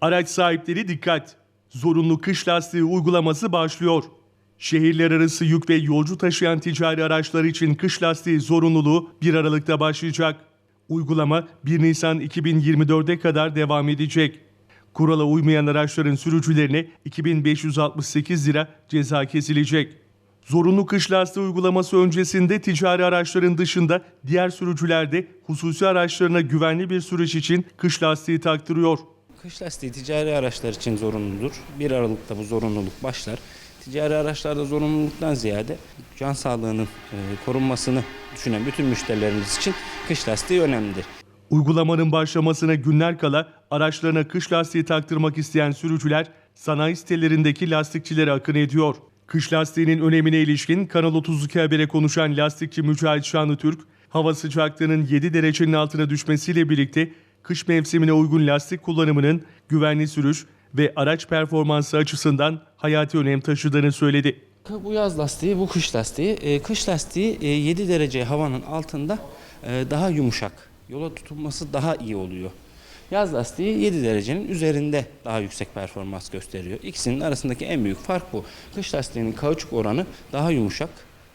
Araç sahipleri dikkat. Zorunlu kış lastiği uygulaması başlıyor. Şehirler arası yük ve yolcu taşıyan ticari araçlar için kış lastiği zorunluluğu 1 Aralık'ta başlayacak. Uygulama 1 Nisan 2024'e kadar devam edecek. Kurala uymayan araçların sürücülerine 2568 lira ceza kesilecek. Zorunlu kış lastiği uygulaması öncesinde ticari araçların dışında diğer sürücüler de hususi araçlarına güvenli bir süreç için kış lastiği taktırıyor. Kış lastiği ticari araçlar için zorunludur. 1 Aralık'ta bu zorunluluk başlar. Ticari araçlarda zorunluluktan ziyade can sağlığının e, korunmasını düşünen bütün müşterilerimiz için kış lastiği önemlidir. Uygulamanın başlamasına günler kala araçlarına kış lastiği taktırmak isteyen sürücüler sanayi sitelerindeki lastikçilere akın ediyor. Kış lastiğinin önemine ilişkin Kanal 32 habere konuşan lastikçi Mücahit Şanlıtürk, hava sıcaklığının 7 derecenin altına düşmesiyle birlikte kış mevsimine uygun lastik kullanımının güvenli sürüş ve araç performansı açısından hayati önem taşıdığını söyledi. Bu yaz lastiği, bu kış lastiği. E, Kış lastiği e, 7 derece havanın altında e, daha yumuşak. Yola tutunması daha iyi oluyor. Yaz lastiği 7 derecenin üzerinde daha yüksek performans gösteriyor. İkisinin arasındaki en büyük fark bu. Kış lastiğinin kauçuk oranı daha yumuşak,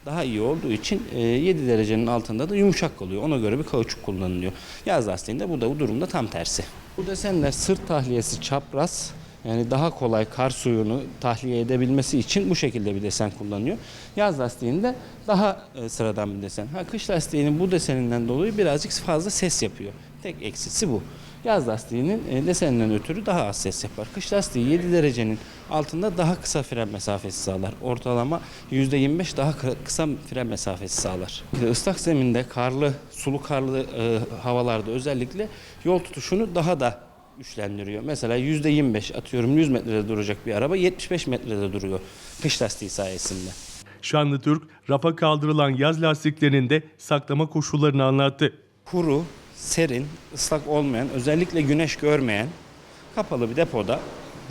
daha iyi olduğu için e, 7 derecenin altında da yumuşak oluyor. Ona göre bir kauçuk kullanılıyor. Yaz lastiğinde bu da bu durumda tam tersi. Bu desenler sırt tahliyesi çapraz, yani daha kolay kar suyunu tahliye edebilmesi için bu şekilde bir desen kullanıyor. Yaz lastiğinde daha e, sıradan bir desen. Ha, kış lastiğinin bu deseninden dolayı birazcık fazla ses yapıyor. Tek eksisi bu. Yaz lastiğinin e, deseninden ötürü daha az ses yapar. Kış lastiği 7 derecenin altında daha kısa fren mesafesi sağlar. Ortalama %25 daha kı- kısa fren mesafesi sağlar. De ıslak zeminde karlı, sulu karlı e, havalarda özellikle yol tutuşunu daha da güçlendiriyor. Mesela %25 atıyorum 100 metrede duracak bir araba 75 metrede duruyor kış lastiği sayesinde. Şanlıtürk, rafa kaldırılan yaz lastiklerinin de saklama koşullarını anlattı. Kuru, serin, ıslak olmayan, özellikle güneş görmeyen kapalı bir depoda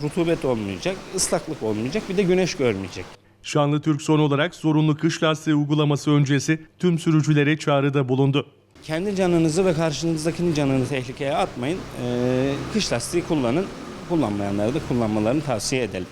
rutubet olmayacak, ıslaklık olmayacak, bir de güneş görmeyecek. Şanlıtürk son olarak zorunlu kış lastiği uygulaması öncesi tüm sürücülere çağrıda bulundu. Kendi canınızı ve karşınızdakinin canını tehlikeye atmayın. Ee, kış lastiği kullanın. Kullanmayanlara da kullanmalarını tavsiye edelim.